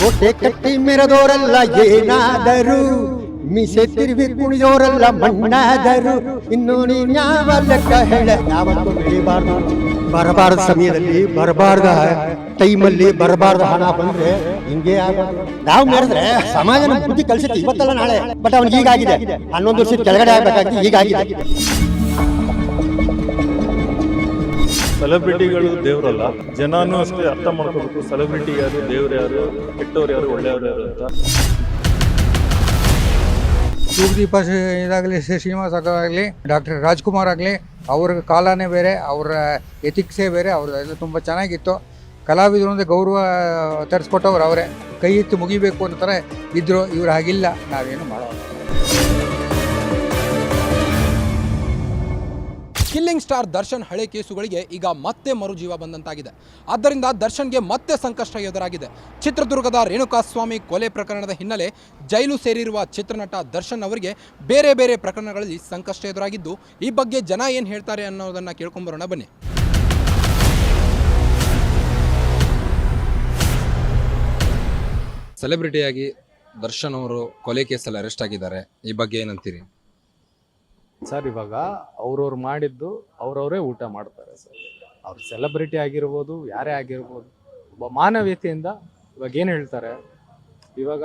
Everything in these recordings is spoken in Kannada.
ಕೋಟೆ ಕಟ್ಟಿ ಮೆರೆದೋರಲ್ಲ ಏನಾದರು? ಮೀಸೆ ತಿರುವಿ ಕುಣಿಯೋರಲ್ಲ ಮಣ್ಣಾದರು? ಇನ್ನು ನೀನ್ಯಾವ ಲೆಕ್ಕ ಹೇಳ? ಯಾವತ್ತೂ ಬೆಳಿಬಾರ್ದು. ಬರಬಾರ್ದ ಸಮಯದಲ್ಲಿ ಬರಬಾರ್ದ ಟೈಮಲ್ಲಿ ಬರಬಾರ್ದ ಹಣ ಬಂದ್ರೆ ಹಿಂಗೆ ಆಗೋದು. ನಾವು ಮಾಡಿದ್ರೆ ಸಮಾಜ ಬುದ್ಧಿ ಕಲಿಸುತ್ತೆ ಇವತ್ತಲ್ಲ ನಾಳೆ. ಬಟ್ ಅವ್ನಿಗೆ ಈಗಾಗಿದೆ ಹನ್ನೊಂದು ವರ್ಷ ಕೆಳಗಡೆ ಆಗ್ಬೇಕಾಗಿ ಈಗಾಗಿದೆ ಸೆಲೆಬ್ರಿಟಿಗಳು ದೇವರಲ್ಲ, ಜನನೂ ಅಷ್ಟೇ ಅರ್ಥ ಮಾಡ್ಕೋಬೇಕು, ಸೆಲೆಬ್ರಿಟಿ ಯಾರು, ದೇವ್ರು ಯಾರು, ಕೆಟ್ಟವ್ರು ಯಾರು, ಒಳ್ಳೆಯವ್ರು ಯಾರು ಅಂತ. ಶಿವದೀಪ ಇದಾಗಲಿ ಶ್ರೀನಿವಾಸ್ ಆಗಲಿ, ಡಾಕ್ಟರ್ ರಾಜ್ಕುಮಾರ್ ಆಗಲಿ, ಅವ್ರ ಕಾಲನೇ ಬೇರೆ, ಅವರ ಎಥಿಕ್ಸೇ ಬೇರೆ ಅವ್ರದ್ದೆಲ್ಲ ತುಂಬ ಚೆನ್ನಾಗಿತ್ತು. ಕಲಾವಿದರು ಅಂದರೆ ಗೌರವ ತರಿಸ್ಕೊಟ್ಟವ್ರು ಅವರೇ. ಕೈ ಎತ್ತಿ ಮುಗಿಬೇಕು ಥರ ಇದ್ದರು ಇವ್ರು ಹಾಗಿಲ್ಲ, ನಾವೇನು ಮಾಡೋಲ್ಲ. ಕಿಲ್ಲಿಂಗ್ ಸ್ಟಾರ್ ದರ್ಶನ್ ಹಳೆ ಕೇಸುಗಳಿಗೆ ಈಗ ಮತ್ತೆ ಮರುಜೀವ ಬಂದಂತಾಗಿದೆ. ಆದ್ದರಿಂದ ದರ್ಶನ್ಗೆ ಮತ್ತೆ ಸಂಕಷ್ಟ ಎದುರಾಗಿದೆ. ಚಿತ್ರದುರ್ಗದ ರೇಣುಕಾಸ್ವಾಮಿ ಕೊಲೆ ಪ್ರಕರಣದ ಹಿನ್ನೆಲೆ ಜೈಲು ಸೇರಿರುವ ಚಿತ್ರನಟ ದರ್ಶನ್ ಅವರಿಗೆ ಬೇರೆ ಬೇರೆ ಪ್ರಕರಣಗಳಲ್ಲಿ ಸಂಕಷ್ಟ ಎದುರಾಗಿದ್ದು, ಈ ಬಗ್ಗೆ ಜನ ಏನು ಹೇಳ್ತಾರೆ ಅನ್ನೋದನ್ನು ಕೇಳ್ಕೊಂಬರೋಣ ಬನ್ನಿ. ಸೆಲೆಬ್ರಿಟಿಯಾಗಿ ದರ್ಶನ್ ಅವರು ಕೊಲೆ ಕೇಸಲ್ಲಿ ಅರೆಸ್ಟ್ ಆಗಿದ್ದಾರೆ. ಈ ಬಗ್ಗೆ ಏನಂತೀರಿ? ಸರ್, ಇವಾಗ ಅವ್ರವ್ರು ಮಾಡಿದ್ದು ಅವ್ರವರೇ ಊಟ ಮಾಡ್ತಾರೆ ಸರ್. ಅವ್ರು ಸೆಲೆಬ್ರಿಟಿ ಆಗಿರ್ಬೋದು, ಯಾರೇ ಆಗಿರ್ಬೋದು, ಒಬ್ಬ ಮಾನವೀಯತೆಯಿಂದ ಇವಾಗ ಏನು ಹೇಳ್ತಾರೆ, ಇವಾಗ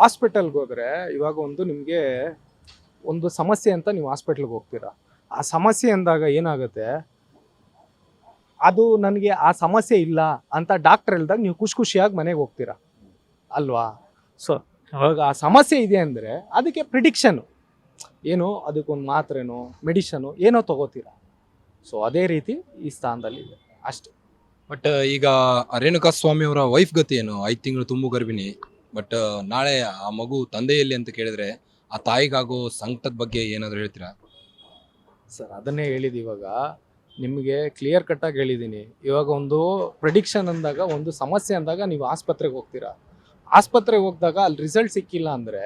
ಹಾಸ್ಪಿಟಲ್ಗೆ ಹೋದರೆ ಇವಾಗ ಒಂದು ನಿಮಗೆ ಒಂದು ಸಮಸ್ಯೆ ಅಂತ ನೀವು ಹಾಸ್ಪಿಟ್ಲ್ಗೆ ಹೋಗ್ತೀರಾ. ಆ ಸಮಸ್ಯೆ ಅಂದಾಗ ಏನಾಗುತ್ತೆ, ಅದು ನನಗೆ ಆ ಸಮಸ್ಯೆ ಇಲ್ಲ ಅಂತ ಡಾಕ್ಟರ್ ಹೇಳ್ದಾಗ ನೀವು ಖುಷಿ ಖುಷಿಯಾಗಿ ಮನೆಗೆ ಹೋಗ್ತೀರಾ. ಅಲ್ವಾ? ಸೊ ಇವಾಗ ಆ ಸಮಸ್ಯೆ ಇದೆ ಅಂದರೆ ಅದಕ್ಕೆ ಪ್ರಿಡಿಕ್ಷನು ಏನು ಅದಕ್ಕೊಂದು ಮಾತ್ರೆನೋ ಮೆಡಿಷನು ಏನೋ ತಗೋತೀರಾ. ಸೊ ಅದೇ ರೀತಿ ಈ ಸ್ಥಾನದಲ್ಲಿ ಇದೆ ಅಷ್ಟೇ ಬಟ್ ಈಗ ರೇಣುಕಾ ಸ್ವಾಮಿ ಅವರ ವೈಫ್ ಗತಿ ಏನು? ಐದು ತಿಂಗಳು ತುಂಬು ಗರ್ಭಿಣಿ. ಬಟ್ ನಾಳೆ ಆ ಮಗು ತಂದೆಯಲ್ಲಿ ಅಂತ ಕೇಳಿದ್ರೆ ಆ ತಾಯಿಗಾಗೋ ಸಂಕಟದ ಬಗ್ಗೆ ಏನಾದ್ರು ಹೇಳ್ತೀರಾ? ಸರ್ ಅದನ್ನೇ ಹೇಳಿದ್ದು ಇವಾಗ ನಿಮಗೆ ಕ್ಲಿಯರ್ ಕಟ್ಟಾಗಿ ಹೇಳಿದ್ದೀನಿ ಇವಾಗ ಒಂದು ಪ್ರಿಡಿಕ್ಷನ್ ಅಂದಾಗ ಒಂದು ಸಮಸ್ಯೆ ಅಂದಾಗ ನೀವು ಆಸ್ಪತ್ರೆಗೆ ಹೋಗ್ತೀರಾ? ಆಸ್ಪತ್ರೆಗೆ ಹೋಗ್ದಾಗ ಅಲ್ಲಿ ರಿಸಲ್ಟ್ ಸಿಕ್ಕಿಲ್ಲ ಅಂದರೆ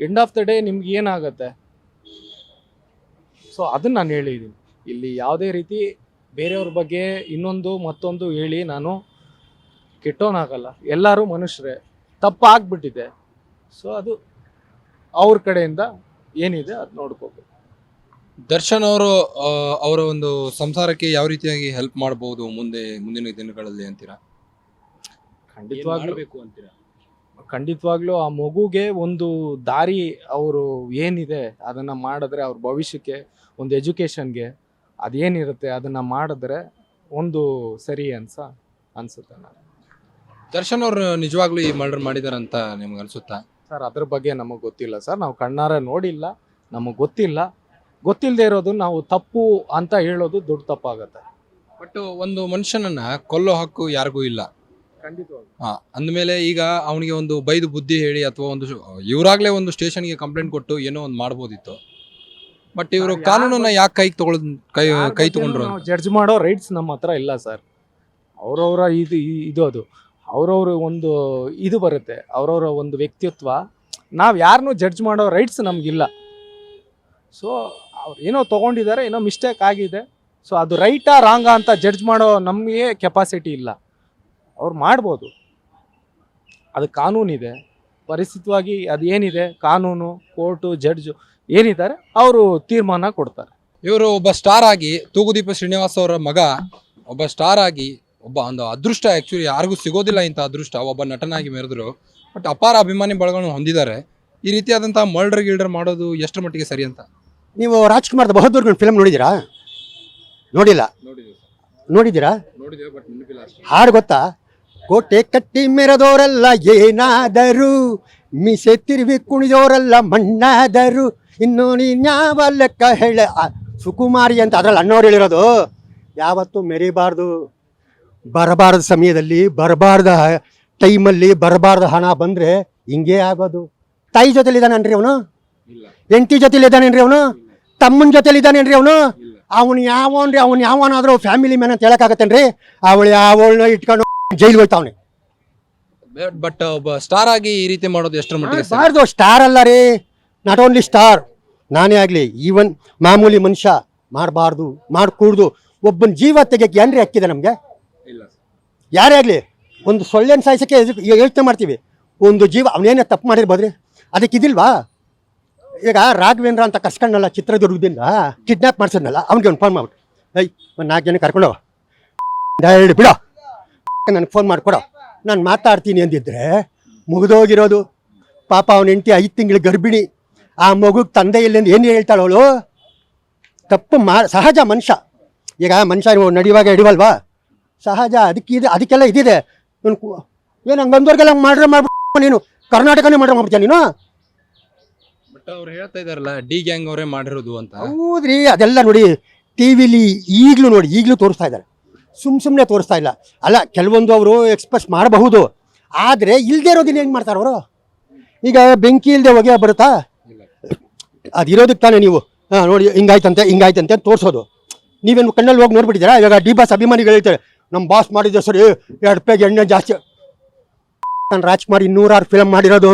ಎಂಡ್ ಆಫ್ ದ ಡೇ ನಿಮ್ಗೆ ಏನಾಗುತ್ತೆ? ಸೊ ಅದನ್ನ ನಾನು ಹೇಳಿದ್ದೀನಿ ಇಲ್ಲಿ ಯಾವುದೇ ರೀತಿ ಬೇರೆಯವ್ರ ಬಗ್ಗೆ ಇನ್ನೊಂದು ಮತ್ತೊಂದು ಹೇಳಿ ನಾನು ಕೆಟ್ಟೋನಾಗಲ್ಲ. ಎಲ್ಲರೂ ಮನುಷ್ಯರೇ. ತಪ್ಪಾಗ್ಬಿಟ್ಟಿದೆ. ಸೊ ಅದು ಅವ್ರ ಕಡೆಯಿಂದ ಏನಿದೆ ಅದು ನೋಡ್ಕೋಬೇಕು. ದರ್ಶನ್ ಅವರು ಅವರ ಒಂದು ಸಂಸಾರಕ್ಕೆ ಯಾವ ರೀತಿಯಾಗಿ ಹೆಲ್ಪ್ ಮಾಡಬಹುದು ಮುಂದೆ ಮುಂದಿನ ದಿನಗಳಲ್ಲಿ ಅಂತೀರಾ? ಖಂಡಿತವಾಗ್ಲೂ. ಅಂತೀರಾ? ಖಂಡಿತವಾಗ್ಲೂ ಆ ಮಗುಗೆ ಒಂದು ದಾರಿ ಅವರು ಏನಿದೆ ಅದನ್ನು ಮಾಡಿದ್ರೆ ಅವ್ರ ಭವಿಷ್ಯಕ್ಕೆ ಒಂದು ಎಜುಕೇಷನ್ಗೆ ಅದೇನಿರುತ್ತೆ ಅದನ್ನು ಮಾಡಿದ್ರೆ ಒಂದು ಸರಿ ಅನ್ಸ ಅನ್ಸುತ್ತೆ ನಾನು ದರ್ಶನ್ ಅವರು ನಿಜವಾಗ್ಲೂ ಈ ಮರ್ಡರ್ ಮಾಡಿದಾರಂತ ನಿಮ್ಗೆ ಅನ್ಸುತ್ತಾ? ಸರ್ ಅದ್ರ ಬಗ್ಗೆ ನಮಗೆ ಗೊತ್ತಿಲ್ಲ ಸರ್. ನಾವು ಕಣ್ಣಾರೆ ನೋಡಿಲ್ಲ ನಮಗೆ ಗೊತ್ತಿಲ್ಲ. ಗೊತ್ತಿಲ್ಲದೆ ಇರೋದು ನಾವು ತಪ್ಪು ಅಂತ ಹೇಳೋದು ದೊಡ್ಡ ತಪ್ಪಾಗತ್ತೆ. ಬಟ್ ಒಂದು ಮನುಷ್ಯನನ್ನ ಕೊಲ್ಲೋ ಹಕ್ಕು ಯಾರಿಗೂ ಇಲ್ಲ. ಅಂದಮೇಲೆ ಈಗ ಅವನಿಗೆ ಒಂದು ಬೈದು ಬುದ್ಧಿ ಹೇಳಿ ಅಥವಾ ಒಂದು ಇವರಾಗ್ಲೇ ಒಂದು ಸ್ಟೇಷನ್ಗೆ ಕಂಪ್ಲೇಂಟ್ ಕೊಟ್ಟು ಏನೋ ಒಂದು ಮಾಡ್ಬೋದಿತ್ತು. ಬಟ್ ಇವರು ಕಾನೂನನ್ನ ಯಾಕೆ ಕೈ ತಗೊಳ್ ಕೈ ಕೈ ತಗೊಂಡ್ರು ಜಡ್ಜ್ ಮಾಡೋ ರೈಟ್ಸ್ ನಮ್ಮ ಹತ್ರ ಇಲ್ಲ ಸರ್ ಅವರವರ ಇದು ಇದು ಅದು. ಅವ್ರವ್ರ ಒಂದು ಇದು ಬರುತ್ತೆ. ಅವ್ರವ್ರ ಒಂದು ವ್ಯಕ್ತಿತ್ವ. ನಾವು ಯಾರನ್ನೂ ಜಡ್ಜ್ ಮಾಡೋ ರೈಟ್ಸ್ ನಮಗಿಲ್ಲ. ಸೊ ಅವ್ರು ಏನೋ ತೊಗೊಂಡಿದ್ದಾರೆ ಏನೋ ಮಿಸ್ಟೇಕ್ ಆಗಿದೆ. ಸೊ ಅದು ರೈಟಾ ರಾಂಗಾ ಅಂತ ಜಡ್ಜ್ ಮಾಡೋ ನಮಗೆ ಕೆಪಾಸಿಟಿ ಇಲ್ಲ. ಅವ್ರು ಮಾಡ್ಬೋದು. ಅದು ಕಾನೂನಿದೆ. ಪರಿಸ್ಥಿತವಾಗಿ ಅದು ಏನಿದೆ ಕಾನೂನು ಕೋರ್ಟು ಜಡ್ಜು ಏನಿದ್ದಾರೆ ಅವರು ತೀರ್ಮಾನ ಕೊಡ್ತಾರೆ. ಇವರು ಒಬ್ಬ ಸ್ಟಾರ್ ಆಗಿ ತೂಗುದೀಪ ಶ್ರೀನಿವಾಸ್ ಅವರ ಮಗ ಒಬ್ಬ ಸ್ಟಾರ್ ಆಗಿ ಒಬ್ಬ ಒಂದು ಅದೃಷ್ಟ ಆ್ಯಕ್ಚುಲಿ ಯಾರಿಗೂ ಸಿಗೋದಿಲ್ಲ ಇಂಥ ಅದೃಷ್ಟ ಒಬ್ಬ ನಟನಾಗಿ ಮೆರೆದ್ರು. ಬಟ್ ಅಪಾರ ಅಭಿಮಾನಿ ಬಳಗವನ್ನು ಹೊಂದಿದ್ದಾರೆ. ಈ ರೀತಿಯಾದಂಥ ಮರ್ಡರ್ ಗಿಲ್ಡರ್ ಮಾಡೋದು ಎಷ್ಟರ ಮಟ್ಟಿಗೆ ಸರಿ ಅಂತ? ನೀವು ರಾಜ್ಕುಮಾರ್ದ ಬಹದ್ದೂರ್ ಫಿಲ್ಮ್ ನೋಡಿದ್ದೀರಾ? ನೋಡಿಲ್ಲ. ನೋಡಿದ್ದೀರಾ? ನೋಡಿದ್ದೀರಾ ಬಟ್ ಹಾಡು ಗೊತ್ತಾ? ಕೋಟೆ ಕಟ್ಟಿ ಮೆರೆದೋರಲ್ಲ ಏನಾದರು? ಮೀಸೆ ತಿರುವಿ ಕುಣಿದೋರೆಲ್ಲ ಮಣ್ಣಾದರು? ಇನ್ನು ನೀನ್ಯಾವ ಲೆಕ್ಕ ಹೇಳ? ಸುಕುಮಾರಿ ಅಂತ ಅದ್ರಲ್ಲಿ ಅಣ್ಣವ್ರು ಹೇಳಿರೋದು. ಯಾವತ್ತೂ ಮೆರಿಬಾರ್ದು. ಬರಬಾರ್ದ ಸಮಯದಲ್ಲಿ ಬರಬಾರ್ದ ಟೈಮಲ್ಲಿ ಬರಬಾರ್ದ ಹಣ ಬಂದ್ರೆ ಹಿಂಗೇ ಆಗೋದು. ತಾಯಿ ಜೊತೆಲಿ ಇದ್ದಾನನ್ರಿ ಅವನು? ಇಲ್ಲ. ಹೆಂಡತಿ ಜೊತೆಲಿ ಇದ್ದಾನೇನ್ರಿ ಅವನು? ತಮ್ಮನ ಜೊತೆಲಿ ಇದ್ದಾನೇನ್ರಿ ಅವನು? ಅವನು ಯಾವನ್ರಿ ಅವನು ಯಾವನಾದರೂ ಫ್ಯಾಮಿಲಿ ಮ್ಯಾನ್ ಅಂತ ಹೇಳೋಕ್ಕಾಗತ್ತೇನ್ರಿ? ಅವಳು ಯಾವಳನ್ನ ಇಟ್ಕೊಂಡು ಜೈಲ್ಗೆ ಹೋಯ್ತಾವ್ನೆ ಬಟ್ ಒಬ್ಬ ಸ್ಟಾರ್ ಆಗಿ ಈ ರೀತಿ ಮಾಡೋದು ಎಷ್ಟರ ಮಟ್ಟಿಗೆ ಸರ್? ಬಾರ್ದು ಸ್ಟಾರ್ ಅಲ್ಲ ರೀ. ನಾಟ್ ಓನ್ಲಿ ಸ್ಟಾರ್ ನಾನೇ ಆಗಲಿ ಈವನ್ ಮಾಮೂಲಿ ಮನುಷ್ಯ ಮಾಡಬಾರ್ದು ಮಾಡ್ಕೂಡ್ದು ಒಬ್ಬನ ಜೀವ ತೆಗಿಯಕ್ಕೆ ಏನ್ರಿ ಹಕ್ಕಿದೆ ನಮಗೆ? ಇಲ್ಲ ಯಾರೇ ಆಗಲಿ ಒಂದು ಸೊಳ್ಳೆನ ಸಾಯಿಸೋಕ್ಕೆ ಯೋಚನೆ ಮಾಡ್ತೀವಿ. ಒಂದು ಜೀವ ಅವನೇನೇ ತಪ್ಪು ಮಾಡಿರ್ಬೋದ್ರಿ? ಅದಕ್ಕೆ ಇದಿಲ್ವಾ? ಈಗ ರಾಘವೇಂದ್ರ ಅಂತ ಕಸ್ಕೊಂಡಲ್ಲ ಚಿತ್ರದುರ್ಗದಿಂದ ಕಿಡ್ನಾಪ್ ಮಾಡ್ಸಿದ್ನಲ್ಲ ಅವ್ನಿಗೆ ಒಂದು ಫೋನ್ ಮಾಡ್ಬಿಟ್ಟು ಐ ಒಂದು ನಾಲ್ಕು ಜನ ಕರ್ಕೊಂಡು ಎರಡು ಬಿಡೋ. ನನಗೆ ಫೋನ್ ಮಾಡಿಕೊಡೋ ನಾನು ಮಾತಾಡ್ತೀನಿ ಅಂದಿದ್ರೆ ಮುಗಿದೋಗಿರೋದು. ಪಾಪ ಅವನ ಹೆಂಡತಿ ಐದು ತಿಂಗಳು ಗರ್ಭಿಣಿ. ಆ ಮಗುಗೆ ತಂದೆ ಇಲ್ಲಿಂದ ಏನು ಹೇಳ್ತಾಳೆ ಅವಳು? ತಪ್ಪು ಮಾ ಸಹಜ ಮನುಷ್ಯ. ಈಗ ಮನುಷ್ಯ ನಡೆಯುವಾಗ ಹಿಡಿವಲ್ವಾ? ಸಹಜ ಅದಕ್ಕೆ ಇದು ಅದಕ್ಕೆಲ್ಲ ಇದಿದೆ. ಏನು ಏನು ಹಂಗೆ ಹಂಗೆ ಮಾಡ್ರೆ ಮಾಡ್ಬಿಟ್ಟು ನೀನು? ಕರ್ನಾಟಕನೇ ಮಾಡ್ರೆ ಮಾಡ್ಬಿಡ್ತೀಯ ನೀನು? ಬಟ್ ಅವ್ರು ಹೇಳ್ತಾ ಇದಾರಲ್ಲ ಡಿ ಗ್ಯಾಂಗ್ ಅವರೇ ಮಾಡಿರೋದು ಅಂತ. ಹೌದ್ರಿ ಅದೆಲ್ಲ ನೋಡಿ ಟಿ ವಿಲಿ ಈಗಲೂ ನೋಡಿ ಈಗಲೂ ತೋರಿಸ್ತಾ ಇದ್ದಾರೆ. ಸುಮ್ ಸುಮ್ಮನೆ ತೋರಿಸ್ತಾ ಇಲ್ಲ. ಅಲ್ಲ, ಕೆಲವೊಂದು ಅವರು ಎಕ್ಸ್ಪ್ರೆಸ್ ಮಾಡಬಹುದು. ಆದರೆ ಇಲ್ಲದೆ ಇರೋದಿನ ಹೆಂಗೆ ಮಾಡ್ತಾರೆ ಅವರು? ಈಗ ಬೆಂಕಿ ಇಲ್ಲದೆ ಹೊಗೆ ಬರುತ್ತಾ? ಅದಿರೋದಕ್ಕೆ ತಾನೇ ನೀವು. ಹಾಂ, ನೋಡಿ, ಹಿಂಗಾಯ್ತಂತೆ ಹಿಂಗಾಯ್ತಂತೆ ಅಂತ ತೋರಿಸೋದು. ನೀವೇನು ಕಣ್ಣಲ್ಲಿ ಹೋಗಿ ನೋಡ್ಬಿಟ್ಟಿದ್ದೀರಾ? ಇವಾಗ ಡಿ ಬಾಸ್ ಅಭಿಮಾನಿಗಳು ಹೇಳ್ತಾರೆ ನಮ್ಮ ಬಾಸ್ ಮಾಡಿದ್ದೆ ಸರಿ ಎರಡು ರೂಪಾಯಿಗೆ ಎಣ್ಣೆ ಜಾಸ್ತಿ. ನಾನು ರಾಜ್ಕುಮಾರ್ ಇನ್ನೂರಾರು ಫಿಲಮ್ ಮಾಡಿರೋದು.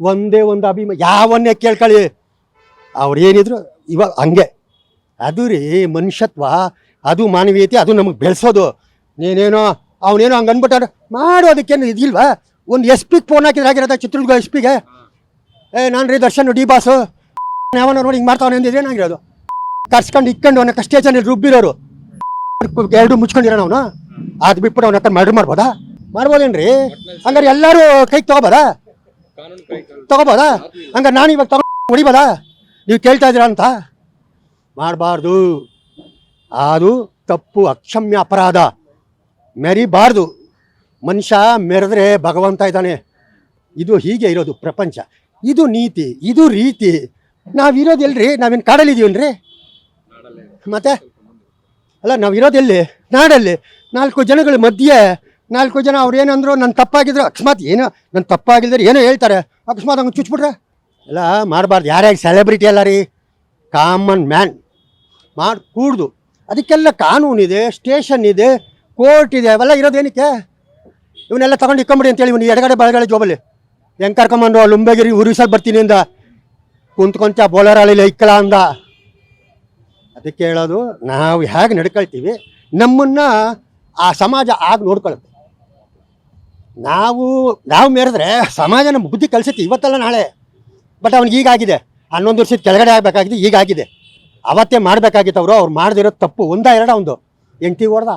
ಒಂದೇ ಒಂದು ಅಭಿಮಾನ ಯಾವನ್ನೇ ಕೇಳ್ಕೊಳ್ಳಿ. ಅವ್ರು ಏನಿದ್ರು ಇವಾಗ ಹಂಗೆ. ಅದು ರೀ ಮನುಷ್ಯತ್ವ. ಅದು ಮಾನವೀಯತೆ, ಅದು ನಮಗೆ ಬೆಳೆಸೋದು. ನೀನೇನೋ, ಅವನೇನೋ ಹಂಗೆ ಅಂದ್ಬಿಟ್ಟಾರೆ ಮಾಡು, ಅದಕ್ಕೇನು ಇದಿಲ್ವಾ? ಒಂದು ಎಸ್ ಪಿಗೆ ಫೋನ್ ಹಾಕಿದ್ರೆ ಆಗಿರೋದ ಚಿತ್ರದುರ್ಗ ಎಸ್ ಪಿಗೆ ಏ, ನಾನು ರೀ ದರ್ಶನ್, ಡಿ ಬಾಸು. ಯಾವನ ನೋಡಿ ಹಿಂಗೆ ಮಾಡ್ತಾವನೆ ಅಂದಿದ್ರೆ ಏನಾಗಿರೋದು ಕರ್ಸ್ಕೊಂಡು ಇಕ್ಕೊಂಡು ಅವನ ಸ್ಟೇಷನಲ್ಲಿ ರುಬ್ಬಿರೋರು. ಎರಡು ಮುಚ್ಕೊಂಡಿರೋಣ ಅವನು. ಅದು ಬಿಟ್ಬಿಟ್ಟು ಅವನ ಮರ್ಡರ್ ಮಾಡ್ಬೋದಾ? ಮಾಡ್ಬೋದೇನ್ರಿ? ಹಂಗಾರೆ ಎಲ್ಲರೂ ಕೈಗೆ ತಗೋಬೋದಾ? ತಗೋಬೋದಾ? ಹಂಗಾರೆ ನಾನು ಇವಾಗ ತೊಗೊಂಡು ಹೊಡಿಬೋದಾ? ನೀವು ಕೇಳ್ತಾ ಇದ್ದೀರಾ ಅಂತ? ಮಾಡಬಾರ್ದು. ಅದು ತಪ್ಪು ಅಕ್ಷಮ್ಯ ಅಪರಾಧ. ಮೆರಿಬಾರ್ದು. ಮನುಷ್ಯ ಮೆರೆದ್ರೆ ಭಗವಂತ ಇದ್ದಾನೆ. ಇದು ಹೀಗೆ ಇರೋದು ಪ್ರಪಂಚ. ಇದು ನೀತಿ, ಇದು ರೀತಿ. ನಾವಿರೋದು ಎಲ್ರಿ? ನಾವೇನು ಕಾಡಲ್ಲಿದ್ದೀವನ್ರಿ ಮತ್ತೆ? ಅಲ್ಲ, ನಾವಿರೋದು ಎಲ್ಲಿ? ನಾಡಲ್ಲಿ. ನಾಲ್ಕು ಜನಗಳ ಮಧ್ಯೆ. ನಾಲ್ಕು ಜನ ಅವ್ರು ಏನಂದ್ರು ನನ್ನ ತಪ್ಪಾಗಿದ್ರು ಅಕಸ್ಮಾತ್ ಏನೋ ನನ್ನ ತಪ್ಪಾಗಿದ್ರೆ ಏನೋ ಹೇಳ್ತಾರೆ. ಅಕಸ್ಮಾತ್ ಹಂಗೆ ಚುಚ್ಬಿಟ್ರೆ? ಎಲ್ಲ ಮಾಡಬಾರ್ದು. ಯಾರ್ಯಾಗ ಸೆಲೆಬ್ರಿಟಿ ಅಲ್ಲ ರೀ? Common man. ಮಾಡಿ ಕೂಡ್ದು ಅದಕ್ಕೆಲ್ಲ ಕಾನೂನಿದೆ ಸ್ಟೇಷನ್ ಇದೆ ಕೋರ್ಟ್ ಇದೆ, ಅವೆಲ್ಲ ಇರೋದೇನಕ್ಕೆ ಇವನ್ನೆಲ್ಲ ತಗೊಂಡು ಇಕ್ಕೊಂಬಿಡಿ ಅಂತೇಳಿ ಇವನು ಎಡಗಡೆ ಬಲಗಡೆ ಜೋಬಲ್ಲಿ ಹೆಂಗೆ ಕರ್ಕೊಂಬಂದು ಲುಂಬೆಗಿರಿ ಉರಿಸಲ್ ಬರ್ತೀನಿ ಅಂದ. ಕುಂತ್ಕೊಂತ ಬೋಲರಲ್ಲಿ ಇಕ್ಕಲ ಅಂದ. ಅದಕ್ಕೆ ಹೇಳೋದು, ನಾವು ಹೇಗೆ ನಡ್ಕೊಳ್ತೀವಿ, ನಮ್ಮನ್ನ ಆ ಸಮಾಜ ಆಗ ನೋಡ್ಕೊಳ್ಳುತ್ತೆ ನಾವು ನಾವು ಮೇರೆದ್ರೆ ಸಮಾಜ ನಮ್ಮ ಬುದ್ಧಿ ಕಲಿಸುತ್ತೆ ಇವತ್ತಲ್ಲ ನಾಳೆ. ಬಟ್ ಅವ್ನಿಗೆ ಈಗಾಗಿದೆ ಹನ್ನೊಂದು ವರ್ಷದ ಕೆಳಗಡೆ ಆಗಬೇಕಾಗಿದೆ ಈಗಾಗಿದೆ ಅವತ್ತೇ ಮಾಡಬೇಕಾಗಿತ್ತು ಅವರು ಅವ್ರು ಮಾಡದಿರೋ ತಪ್ಪು ಒಂದ ಎರಡ ಒಂದು. ಎಂಟಿ ಹೊಡೆದ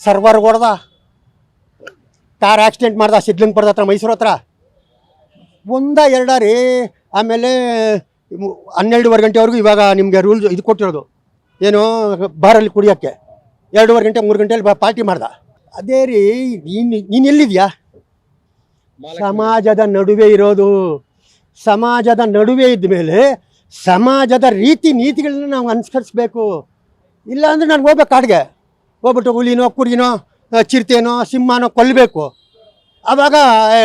ಸರ್ವರ್ ಹೊಡೆದ ಕಾರ್ ಆಕ್ಸಿಡೆಂಟ್ ಮಾಡ್ದ ಸಿದ್ಲಿಂಗ್ಪುರದ ಹತ್ರ ಮೈಸೂರು ಹತ್ರ. ಒಂದ ಎರಡ ರೀ ಆಮೇಲೆ ಹನ್ನೆರಡುವರೆ ಗಂಟೆವರೆಗೂ ಇವಾಗ ನಿಮಗೆ ರೂಲ್ ಇದು ಕೊಟ್ಟಿರೋದು. ಏನು ಬಾರಲ್ಲಿ ಕುಡಿಯೋಕ್ಕೆ. ಎರಡೂವರೆ ಗಂಟೆ ಮೂರು ಗಂಟೆಯಲ್ಲಿ ಬಾ ಪಾರ್ಟಿ ಮಾಡ್ದ. ಅದೇ ರೀ ನೀನು ನೀನು ಎಲ್ಲಿದ್ಯಾ? ಸಮಾಜದ ನಡುವೆ ಇರೋದು. ಸಮಾಜದ ನಡುವೆ ಇದ್ದ ಮೇಲೆ ಸಮಾಜದ ರೀತಿ ನೀತಿಗಳನ್ನ ನಾವು ಅನುಸರಿಸ್ಬೇಕು. ಇಲ್ಲ ಅಂದ್ರೆ ನಾನು ಹೋಗ್ಬೇಕು ಕಾಡಿಗೆ. ಹೋಗ್ಬಿಟ್ಟು ಹುಲಿನೋ, ಕುರಿನೋ ಚಿರತೆನೋ, ಸಿಂಹನೋ ಕೊಲ್ಲಬೇಕು ಆವಾಗ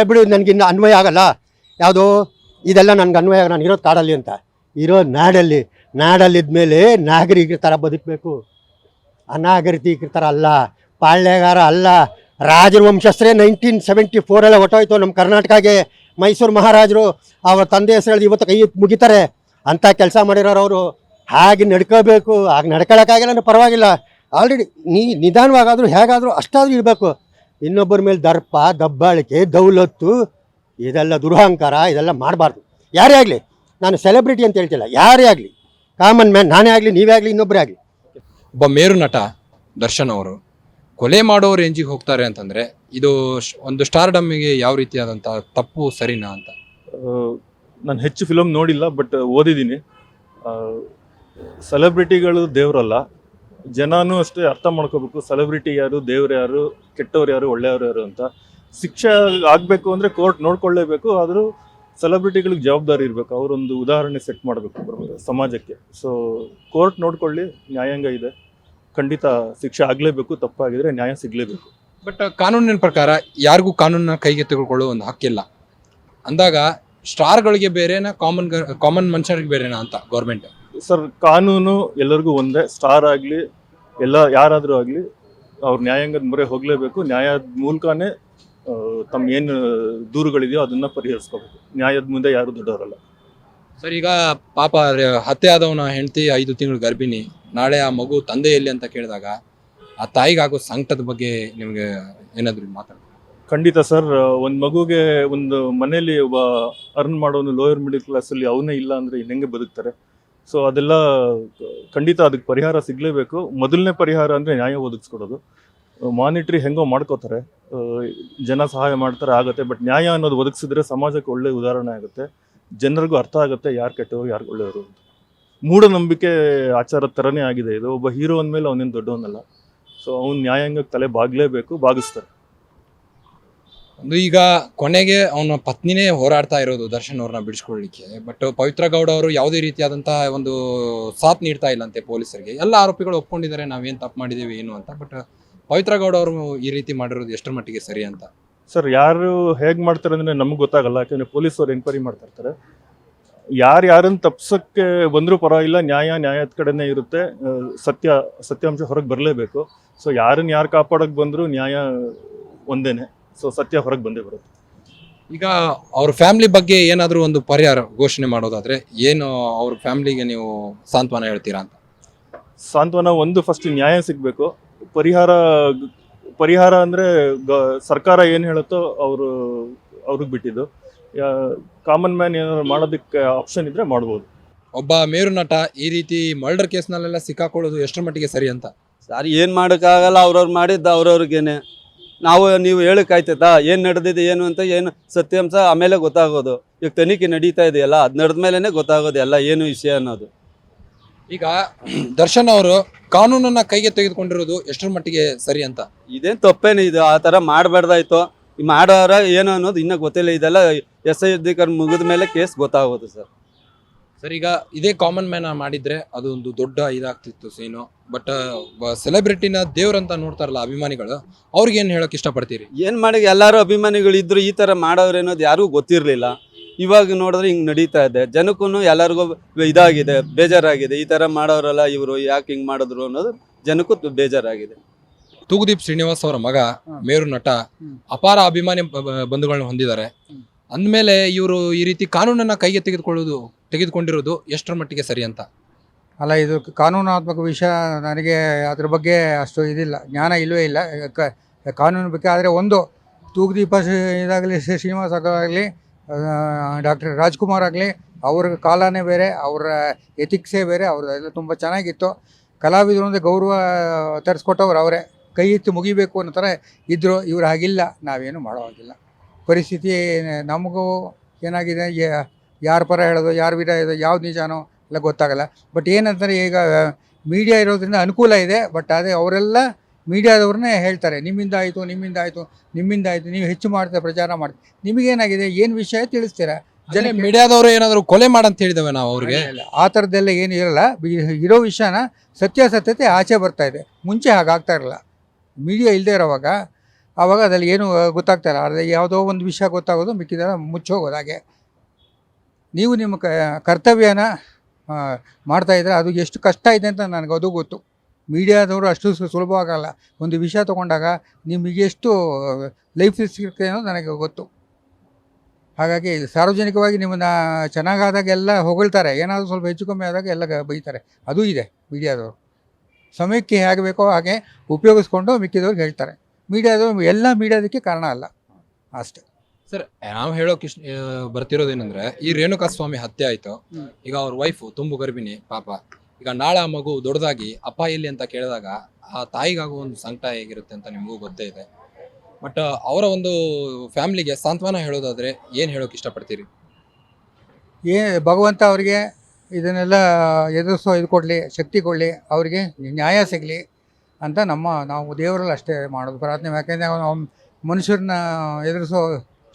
ಬಿಡು ನನಗಿನ್ನ ಅನ್ವಯ ಆಗಲ್ಲ. ಯಾವುದು, ಇದೆಲ್ಲ ನನಗೆ ಅನ್ವಯ ಆಗ ನಾನು ಇರೋದು ಕಾಡಲ್ಲಿ ಅಂತ. ಇರೋ ನಾಡಲ್ಲಿ ನಾಡಲ್ಲಿದ್ಮೇಲೆ ನಾಗರಿಕರ ಥರ ಬದುಕಬೇಕು. ಅನಾಗರಿಕರ ಥರ ಅಲ್ಲ, ಪಾಳ್ಯಗಾರ ಅಲ್ಲ. ರಾಜರ ವಂಶಸ್ಥರೇ ನೈನ್ಟೀನ್ ಸೆವೆಂಟಿ ಫೋರೆಲ್ಲ ಹೊಟ್ಟೋಯ್ತು ನಮ್ಮ ಕರ್ನಾಟಕಗೆ ಮೈಸೂರು ಮಹಾರಾಜರು, ಅವರ ತಂದೆ ಹೆಸರು ಇವತ್ತು ಕೈ ಮುಗಿತಾರೆ. ಅಂಥ ಕೆಲಸ ಮಾಡಿರೋರು ಅವರು ಹಾಗೆ ನಡ್ಕೋಬೇಕು ಹಾಗೆ ನಡ್ಕೊಳಕ್ಕಾಗಿಲ್ಲ ಅಂದ್ರೆ ಪರವಾಗಿಲ್ಲ. ಆಲ್ರೆಡಿ ನೀ ನಿಧಾನವಾಗಾದರೂ ಹೇಗಾದರೂ ಅಷ್ಟಾದರೂ ಇರಬೇಕು. ಇನ್ನೊಬ್ಬರ ಮೇಲೆ ದರ್ಪ ದಬ್ಬಾಳಿಕೆ ದೌಲತ್ತು ಇದೆಲ್ಲ ದುರಹಂಕಾರ ಇದೆಲ್ಲ ಮಾಡಬಾರ್ದು. ಯಾರೇ ಆಗಲಿ ನಾನು ಸೆಲೆಬ್ರಿಟಿ ಅಂತ ಹೇಳ್ತಿಲ್ಲ ಯಾರೇ ಆಗಲಿ. ಕಾಮನ್ ಮ್ಯಾನ್ ನಾನೇ ಆಗಲಿ ನೀವೇ ಆಗಲಿ ಇನ್ನೊಬ್ಬರೇ ಆಗಲಿ. ಒಬ್ಬ ಮೇರು ನಟ ದರ್ಶನ್ ಅವರು ಕೊಲೆ ಮಾಡೋ ರೇಂಜಿಗೆ ಹೋಗ್ತಾರೆ ಅಂತಂದರೆ ಇದು ಶ್- ಒಂದು ಸ್ಟಾರ್ಡಮ್ಮಿಗೆ ಯಾವ ರೀತಿಯಾದಂಥ ತಪ್ಪು ಸರಿನಾ ಅಂತ? ನಾನು ಹೆಚ್ಚು ಫಿಲಮ್ ನೋಡಿಲ್ಲ ಬಟ್ ಓದಿದ್ದೀನಿ. ಸೆಲೆಬ್ರಿಟಿಗಳು ದೇವರಲ್ಲ. ಜನನೂ ಅಷ್ಟೇ ಅರ್ಥ ಮಾಡ್ಕೋಬೇಕು ಸೆಲೆಬ್ರಿಟಿ ಯಾರು, ದೇವ್ರು ಯಾರು, ಕೆಟ್ಟವ್ರು ಯಾರು, ಒಳ್ಳೆಯವ್ರು ಯಾರು ಅಂತ. ಶಿಕ್ಷೆ ಆಗಬೇಕು ಅಂದರೆ ಕೋರ್ಟ್ ನೋಡ್ಕೊಳ್ಳೇಬೇಕು, ಆದರೂ ಸೆಲೆಬ್ರಿಟಿಗಳಿಗೆ ಜವಾಬ್ದಾರಿ ಇರಬೇಕು. ಅವರೊಂದು ಉದಾಹರಣೆ ಸೆಟ್ ಮಾಡಬೇಕು ಸಮಾಜಕ್ಕೆ. ಸೊ ಕೋರ್ಟ್ ನೋಡ್ಕೊಳ್ಳಿ, ನ್ಯಾಯಾಂಗ ಇದೆ. ಖಂಡಿತ ಶಿಕ್ಷೆ ಆಗಲೇಬೇಕು, ತಪ್ಪಾಗಿದ್ರೆ ನ್ಯಾಯ ಸಿಗಲೇಬೇಕು. ಬಟ್ ಕಾನೂನಿನ ಪ್ರಕಾರ ಯಾರಿಗೂ ಕಾನೂನನ್ನ ಕೈಗೆ ತೆಗೆದುಕೊಳ್ಳೋ ಒಂದು ಹಕ್ಕಿಲ್ಲ. ಅಂದಾಗ ಸ್ಟಾರ್ಗಳಿಗೆ ಬೇರೆನಾ ಕಾಮನ್ ಕಾಮನ್ ಮನುಷ್ಯರಿಗೆ ಬೇರೆನಾ ಅಂತ ಗೌರ್ಮೆಂಟ್ ಸರ್ ಕಾನೂನು ಎಲ್ಲರಿಗೂ ಒಂದೇ ಸ್ಟಾರ್ ಆಗಲಿ ಎಲ್ಲ ಯಾರಾದರೂ ಆಗಲಿ ಅವ್ರ ನ್ಯಾಯಾಂಗದ ಮೊರೆ ಹೋಗಲೇಬೇಕು. ನ್ಯಾಯದ ಮೂಲಕನೇ ತಮ್ಮ ಏನು ದೂರುಗಳಿದೆಯೋ ಅದನ್ನ ಪರಿಹರಿಸ್ಕೋಬೇಕು. ನ್ಯಾಯದ ಮುಂದೆ ಯಾರು ದೊಡ್ಡವರಲ್ಲ. ಸರ್ ಈಗ ಪಾಪ ಹತ್ಯೆ ಆದವನ ಹೆಂಡತಿ ಐದು ತಿಂಗಳು ಗರ್ಭಿಣಿ ನಾಳೆ ಆ ಮಗು ತಂದೆ ಎಲ್ಲಿ ಅಂತ ಕೇಳಿದಾಗ ಆ ತಾಯಿಗಾಗೋ ಸಂಕಟದ ಬಗ್ಗೆ ನಿಮಗೆ ಏನಾದರೂ ಮಾತಾಡ್ತೀರಾ? ಖಂಡಿತ ಸರ್, ಒಂದು ಮಗುಗೆ ಒಂದು ಮನೆಯಲ್ಲಿ ಒಬ್ಬ ಅರ್ನ್ ಮಾಡೋನು ಲೋಯರ್ ಮಿಡಿಲ್ ಕ್ಲಾಸಲ್ಲಿ ಅವನೇ ಇಲ್ಲ ಅಂದರೆ ಹೆಂಗೆ ಬದುಕ್ತಾರೆ? ಸೊ ಅದೆಲ್ಲ ಖಂಡಿತ ಅದಕ್ಕೆ ಪರಿಹಾರ ಸಿಗಲೇಬೇಕು. ಮೊದಲನೇ ಪರಿಹಾರ ಅಂದರೆ ನ್ಯಾಯ ಒದಗಿಸ್ಕೊಡೋದು. ಮಾನಿಟ್ರಿ ಹೆಂಗೋ ಮಾಡ್ಕೋತಾರೆ. ಜನ ಸಹಾಯ ಮಾಡ್ತಾರೆ, ಆಗುತ್ತೆ. ಬಟ್ ನ್ಯಾಯ ಅನ್ನೋದು ಒದಗಿಸಿದ್ರೆ ಸಮಾಜಕ್ಕೆ ಒಳ್ಳೆ ಉದಾಹರಣೆ ಆಗುತ್ತೆ. ಜನರಿಗೂ ಅರ್ಥ ಆಗುತ್ತೆ ಯಾರು ಕೆಟ್ಟವರು, ಯಾರು ಒಳ್ಳೆಯವರು ಅಂತ. ಮೂಢನಂಬಿಕೆ ಆಚಾರದ ಥರನೇ ಆಗಿದೆ ಇದು. ಒಬ್ಬ ಹೀರೋ ಅಂದಮೇಲೆ ಅವನೇನು ದೊಡ್ಡವನಲ್ಲ. ಸೊ ಅವ್ನು ನ್ಯಾಯಾಂಗಕ್ಕೆ ತಲೆ ಬಾಗಲೇಬೇಕು, ಬಾಗಿಸ್ತಾರೆ. ಒಂದು ಈಗ ಕೊನೆಗೆ ಅವನ ಪತ್ನಿನೇ ಹೋರಾಡ್ತಾ ಇರೋದು ದರ್ಶನ್ ಅವ್ರನ್ನ ಬಿಡಿಸ್ಕೊಳ್ಳಿಕ್ಕೆ. ಬಟ್ ಪವಿತ್ರ ಗೌಡ ಅವರು ಯಾವುದೇ ರೀತಿಯಾದಂತಹ ಒಂದು ಸಾಥ್ ನೀಡ್ತಾ ಇಲ್ಲಂತೆ ಪೊಲೀಸರಿಗೆ. ಎಲ್ಲ ಆರೋಪಿಗಳು ಒಪ್ಕೊಂಡಿದ್ದಾರೆ ನಾವೇನು ತಪ್ಪು ಮಾಡಿದ್ದೀವಿ, ಏನು ಅಂತ. ಬಟ್ ಪವಿತ್ರ ಗೌಡ ಅವರು ಈ ರೀತಿ ಮಾಡಿರೋದು ಎಷ್ಟರ ಮಟ್ಟಿಗೆ ಸರಿ ಅಂತ. ಸರ್, ಯಾರು ಹೇಗೆ ಮಾಡ್ತಾರೆ ಅಂದರೆ ನಮ್ಗೆ ಗೊತ್ತಾಗಲ್ಲ. ಯಾಕಂದರೆ ಪೊಲೀಸರು ಎನ್ಕ್ವೈರಿ ಮಾಡ್ತಾ ಇರ್ತಾರೆ. ಯಾರು ಯಾರನ್ನು ತಪ್ಸೋಕ್ಕೆ ಬಂದರೂ ಪರವಾಗಿಲ್ಲ, ನ್ಯಾಯ ನ್ಯಾಯದ ಕಡೆನೇ ಇರುತ್ತೆ. ಸತ್ಯ, ಸತ್ಯಾಂಶ ಹೊರಗೆ ಬರಲೇಬೇಕು. ಸೊ ಯಾರನ್ನ ಯಾರು ಕಾಪಾಡೋಕ್ಕೆ ಬಂದರೂ ನ್ಯಾಯ ಒಂದೇನೆ. ಸೊ ಸತ್ಯ ಹೊರಗೆ ಬಂದೇ ಬರುತ್ತೆ. ಈಗ ಅವ್ರ ಫ್ಯಾಮಿಲಿ ಬಗ್ಗೆ ಏನಾದರೂ ಒಂದು ಪರಿಹಾರ ಘೋಷಣೆ ಮಾಡೋದಾದ್ರೆ ಏನು ಅವ್ರ ಫ್ಯಾಮಿಲಿಗೆ ನೀವು ಸಾಂತ್ವನ ಹೇಳ್ತೀರಾ ಅಂತ? ಸಾಂತ್ವನ ಒಂದು ಫಸ್ಟ್ ನ್ಯಾಯ ಸಿಗಬೇಕು. ಪರಿಹಾರ ಪರಿಹಾರ ಅಂದರೆ ಗ ಸರ್ಕಾರ ಏನು ಹೇಳುತ್ತೋ ಅವರು ಅವ್ರಿಗೆ ಬಿಟ್ಟಿದ್ದು. ಕಾಮನ್ ಮ್ಯಾನ್ ಏನಾದ್ರು ಮಾಡೋದಕ್ಕೆ ಆಪ್ಷನ್ ಇದ್ದರೆ ಮಾಡ್ಬೋದು. ಒಬ್ಬ ಮೇರು ನಟ ಈ ರೀತಿ ಮರ್ಡರ್ ಕೇಸ್ನಲ್ಲೆಲ್ಲ ಸಿಕ್ಕಾಕೊಳ್ಳೋದು ಎಷ್ಟರ ಮಟ್ಟಿಗೆ ಸರಿ ಅಂತ? ಸರ್ ಏನು ಮಾಡೋಕ್ಕಾಗಲ್ಲ ಅವ್ರವ್ರು ಮಾಡಿದ್ದು ಅವ್ರವ್ರಿಗೇನೆ. ನಾವು ನೀವು ಹೇಳಕ್ಕಾಯ್ತದ? ಏನು ನಡೆದಿದೆ ಏನು ಅಂತ ಏನು ಸತ್ಯಾಂಶ ಆಮೇಲೆ ಗೊತ್ತಾಗೋದು. ಈಗ ತನಿಖೆ ನಡೀತಾ ಇದೆಯಲ್ಲ ಅದು ನಡೆದ ಮೇಲೇ ಗೊತ್ತಾಗೋದು ಎಲ್ಲ ಏನು ವಿಷಯ ಅನ್ನೋದು. ಈಗ ದರ್ಶನ್ ಅವರು ಕಾನೂನನ್ನ ಕೈಗೆ ತೆಗೆದುಕೊಂಡಿರೋದು ಎಷ್ಟರ ಮಟ್ಟಿಗೆ ಸರಿ ಅಂತ? ಇದೇನು ತಪ್ಪೇನು ಇದು ಆ ಥರ ಮಾಡಬಾರ್ದಾಯ್ತು. ಮಾಡೋರ ಏನು ಅನ್ನೋದು ಇನ್ನೂ ಗೊತ್ತಿಲ್ಲ ಇದೆಲ್ಲ ಎಸ್ ಐ ಅಧಿಕಾರ ಮುಗಿದ ಮೇಲೆ ಕೇಸ್ ಗೊತ್ತಾಗೋದು ಸರ್. ಸರ್ ಈಗ ಇದೇ ಕಾಮನ್ ಮ್ಯಾನ್ ಮಾಡಿದ್ರೆ ಅದು ಒಂದು ದೊಡ್ಡ ಇದಾಗ್ತಿತ್ತು ಸೀನು ಬಟ್ ಸೆಲೆಬ್ರಿಟಿನ ದೇವ್ರಂತ ನೋಡ್ತಾರಲ್ಲ ಅಭಿಮಾನಿಗಳು ಅವ್ರಿಗೆ ಏನ್ ಹೇಳಕ್ ಇಷ್ಟಪಡ್ತೀರಿ? ಏನು ಮಾಡಿ ಎಲ್ಲರೂ ಅಭಿಮಾನಿಗಳು ಇದ್ರು ಈ ಥರ ಮಾಡೋರು ಅನ್ನೋದು ಯಾರಿಗೂ ಗೊತ್ತಿರಲಿಲ್ಲ. ಇವಾಗ ನೋಡಿದ್ರೆ ಹಿಂಗೆ ನಡೀತಾ ಇದೆ. ಜನಕ್ಕೂ ಎಲ್ಲರಿಗೂ ಇದಾಗಿದೆ ಬೇಜಾರಾಗಿದೆ. ಈ ಥರ ಮಾಡೋರಲ್ಲ ಇವರು ಯಾಕೆ ಹಿಂಗೆ ಮಾಡಿದ್ರು ಅನ್ನೋದು ಜನಕ್ಕೂ ಬೇಜಾರಾಗಿದೆ. ತೂಗುದೀಪ್ ಶ್ರೀನಿವಾಸ್ ಅವರ ಮಗ ಮೇರು ನಟ ಅಪಾರ ಅಭಿಮಾನಿ ಬಂಧುಗಳನ್ನ ಹೊಂದಿದ್ದಾರೆ. ಅಂದಮೇಲೆ ಇವರು ಈ ರೀತಿ ಕಾನೂನನ್ನು ಕೈಗೆ ತೆಗೆದುಕೊಳ್ಳೋದು, ತೆಗೆದುಕೊಂಡಿರೋದು ಎಷ್ಟರ ಮಟ್ಟಿಗೆ ಸರಿ ಅಂತ? ಅಲ್ಲ, ಇದು ಕಾನೂನಾತ್ಮಕ ವಿಷಯ ನನಗೆ ಅದ್ರ ಬಗ್ಗೆ ಅಷ್ಟು ಇದಿಲ್ಲ, ಜ್ಞಾನ ಇಲ್ಲವೇ ಇಲ್ಲ. ಕಾನೂನು ಬಗ್ಗೆ ಆದರೆ ಒಂದು, ತೂಗುದೀಪ ಇದಾಗಲಿ ಶ್ರೀ ಶ್ರೀನಿವಾಸ್ ಆಗಲಿ ಡಾಕ್ಟರ್ ರಾಜ್ಕುಮಾರ್ ಆಗಲಿ, ಅವ್ರ ಕಾಲನೇ ಬೇರೆ, ಅವರ ಎಥಿಕ್ಸೇ ಬೇರೆ ಅವ್ರದ್ದೆಲ್ಲ ತುಂಬ ಚೆನ್ನಾಗಿತ್ತು. ಕಲಾವಿದರು ಅಂದರೆ ಗೌರವ ತರಿಸ್ಕೊಟ್ಟವ್ರು ಅವರೇ. ಕೈ ಎತ್ತಿ ಮುಗಿಬೇಕು ಅನ್ನೋ ಥರ ಇದ್ದರು ಇವ್ರು ಹಾಗಿಲ್ಲ, ನಾವೇನು ಮಾಡೋ ಹಾಗಿಲ್ಲ. ಪರಿಸ್ಥಿತಿ ನಮಗೂ ಏನಾಗಿದೆ? ಯಾರ ಪರ ಹೇಳೋದು ಯಾರ ವಿಧ ಇದೆ ಯಾವ್ದು ನಿಜಾನೋ ಎಲ್ಲ ಗೊತ್ತಾಗಲ್ಲ. ಬಟ್ ಏನಂತಂದರೆ ಈಗ ಮೀಡಿಯಾ ಇರೋದ್ರಿಂದ ಅನುಕೂಲ ಇದೆ. ಬಟ್ ಅದೇ ಅವರೆಲ್ಲ ಮೀಡಿಯಾದವ್ರನ್ನೇ ಹೇಳ್ತಾರೆ. ನಿಮ್ಮಿಂದ ಆಯಿತು ನಿಮ್ಮಿಂದ ಆಯಿತು ನಿಮ್ಮಿಂದ ಆಯಿತು ನೀವು ಹೆಚ್ಚು ಮಾಡ್ತಾ ಪ್ರಚಾರ ಮಾಡ್ತೀವಿ ನಿಮಗೇನಾಗಿದೆ ಏನು ವಿಷಯ ತಿಳಿಸ್ತೀರಾ? ಜನ ಮೀಡಿಯಾದವರು ಏನಾದರೂ ಕೊಲೆ ಮಾಡಂತ ಹೇಳಿದವೆ ನಾವು ಅವ್ರಿಗೆ. ಆ ಥರದ್ದೆಲ್ಲ ಏನು ಇರಲ್ಲ. ಇರೋ ವಿಷಯನ ಸತ್ಯಾಸತ್ಯತೆ ಆಚೆ ಬರ್ತಾ ಇದೆ. ಮುಂಚೆ ಹಾಗಾಗ್ತಾ ಇರಲ್ಲ. ಮೀಡಿಯಾ ಇಲ್ಲದೆ ಇರೋವಾಗ ಆವಾಗ ಅದರಲ್ಲಿ ಏನು ಗೊತ್ತಾಗ್ತಾ ಇಲ್ಲ. ಅದೇ ಯಾವುದೋ ಒಂದು ವಿಷಯ ಗೊತ್ತಾಗೋದು ಮುಚ್ಚಿ ಮುಚ್ಚೋಗೋದು ಹಾಗೆ. ನೀವು ನಿಮ್ಮ ಕರ್ತವ್ಯನ ಮಾಡ್ತಾಯಿದ್ರೆ ಅದು ಎಷ್ಟು ಕಷ್ಟ ಇದೆ ಅಂತ ನನಗೆ ಅದು ಗೊತ್ತು. ಮೀಡಿಯಾದವರು ಅಷ್ಟು ಸುಲಭವಾಗಲ್ಲ ಒಂದು ವಿಷಯ ತೊಗೊಂಡಾಗ ನಿಮಗೆ ಎಷ್ಟು ಲೈಫ್ ಸಿಗುತ್ತೆ ಅನ್ನೋದು ನನಗೆ ಗೊತ್ತು. ಹಾಗಾಗಿ ಸಾರ್ವಜನಿಕವಾಗಿ ನಿಮ್ಮನ್ನ ಚೆನ್ನಾಗಾದಾಗೆಲ್ಲ ಹೊಗಳ್ತಾರೆ. ಏನಾದರೂ ಸ್ವಲ್ಪ ಹೆಚ್ಚು ಕಮ್ಮಿ ಆದಾಗ ಎಲ್ಲ ಬೈತಾರೆ. ಅದು ಇದೆ ಮೀಡಿಯಾದವರು. ಸಮಯಕ್ಕೆ ಹೇಗೆ ಬೇಕೋ ಹಾಗೆ ಉಪಯೋಗಿಸ್ಕೊಂಡು ಮಿಕ್ಕಿದವ್ರಿಗೆ ಹೇಳ್ತಾರೆ. ಮೀಡಿಯಾದವರು ಎಲ್ಲ ಮೀಡಿಯಾದಕ್ಕೆ ಕಾರಣ ಅಲ್ಲ. ಅಷ್ಟೇ. ಸರ್ ನಾವು ಹೇಳೋಕೆ ಇಷ್ಟ ಬರ್ತಿರೋದೇನಂದ್ರೆ ಈ ರೇಣುಕಾ ಸ್ವಾಮಿ ಹತ್ಯೆ ಆಯ್ತು. ಈಗ ಅವ್ರ ವೈಫು ತುಂಬು ಗರ್ಭಿಣಿ ಪಾಪ. ಈಗ ನಾಳೆ ಆ ಮಗು ದೊಡ್ಡದಾಗಿ ಅಪ್ಪ ಎಲ್ಲಿ ಅಂತ ಕೇಳಿದಾಗ ಆ ತಾಯಿಗಾಗುವ ಒಂದು ಸಂಕಟ ಹೇಗಿರುತ್ತೆ ಅಂತ ನಿಮಗೂ ಗೊತ್ತೇ ಇದೆ. ಬಟ್ ಅವರ ಒಂದು ಫ್ಯಾಮಿಲಿಗೆ ಸಾಂತ್ವನ ಹೇಳೋದಾದ್ರೆ ಏನು ಹೇಳೋಕೆ ಇಷ್ಟಪಡ್ತೀರಿ? ಏ ಭಗವಂತ ಅವರಿಗೆ ಇದನ್ನೆಲ್ಲ ಎದುರಿಸೋ ಇದು ಕೊಡಲಿ ಶಕ್ತಿ ಕೊಡಲಿ ಅವರಿಗೆ ನ್ಯಾಯ ಸಿಗಲಿ. ಅಂತ ನಮ್ಮ ನಾವು ದೇವರಲ್ಲಿ ಅಷ್ಟೇ ಮಾಡೋದು ಪ್ರಾರ್ಥನೆ. ಯಾಕೆಂದರೆ ಮನುಷ್ಯರನ್ನ ಎದುರಿಸೋ